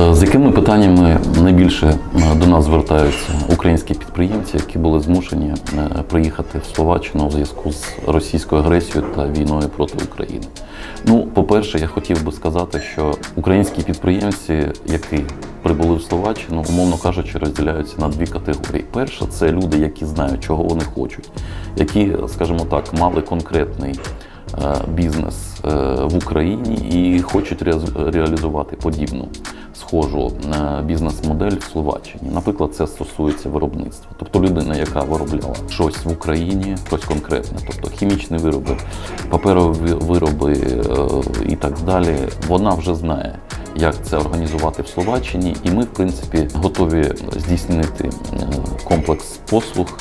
Е, З якими питаннями найбільше е, до нас звертаються українські підприємці, які були змушені е, приїхати в Словаччину у зв'язку з російською агресією та війною проти України? Ну, по-перше, я хотів би сказати, що українські підприємці, які прибули в Словаччину, умовно кажучи, розділяються на дві категорії. Перша це люди, які знають, чого вони хочуть, які, скажімо так, мали конкретний бізнес в Україні і хочуть реалізувати подібну схожу бізнес-модель в Словаччині. Наприклад, це стосується виробництва. Тобто людина, яка виробляла щось в Україні, щось конкретне, тобто хімічні вироби, паперові вироби е, і так далі, вона вже знає. Як це організувати в Словаччині, і ми, в принципі, готові здійснити е, комплекс послуг,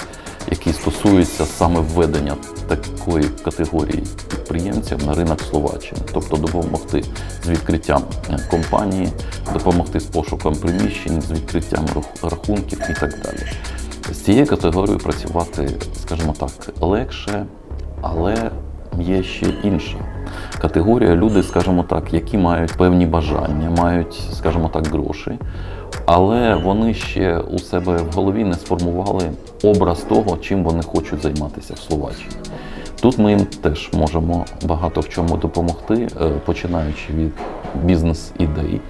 який стосується саме введення такої категорії підприємців на ринок Словаччини, тобто допомогти з відкриттям е, компанії, допомогти з пошуком приміщень, з відкриттям рахунків і так далі. З цією категорією працювати, скажімо так, легше, але є ще інша категорія. Люди, скажімо так, які мають певні бажання, мають, скажімо так, гроші, але вони ще у себе в голові не сформували образ того, чим вони хочуть займатися в Словаччині. Тут ми їм теж можемо багато в чому допомогти, е, починаючи від бізнес-ідей,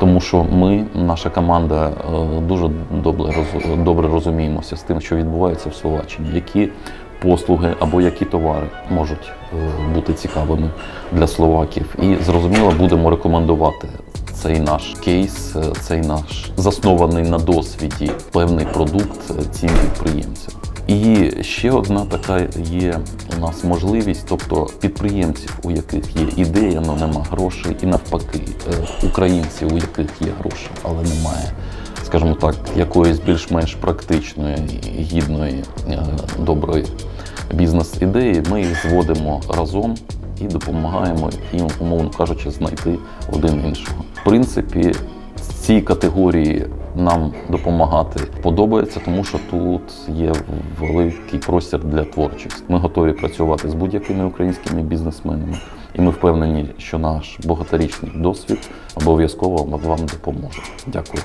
тому що ми, наша команда, е, дуже добре, розуміємося з тим, що відбувається в Словаччині, які послуги або які товари можуть е, бути цікавими для словаків. І зрозуміло, будемо рекомендувати цей наш кейс, е, цей наш заснований на досвіді певний продукт е, цим підприємцям. І ще одна така є у нас можливість, тобто підприємців, у яких є ідея, але нема грошей, і навпаки, українців, у яких є гроші, але немає, скажімо так, якоїсь більш-менш практичної, гідної, доброї бізнес-ідеї. Ми їх зводимо разом і допомагаємо їм, умовно кажучи, знайти один іншого. В принципі, цій категорії нам допомагати подобається, тому що тут є великий простір для творчості. Ми готові працювати з будь-якими українськими бізнесменами, і ми впевнені, що наш багаторічний досвід обов'язково вам допоможе. Дякую.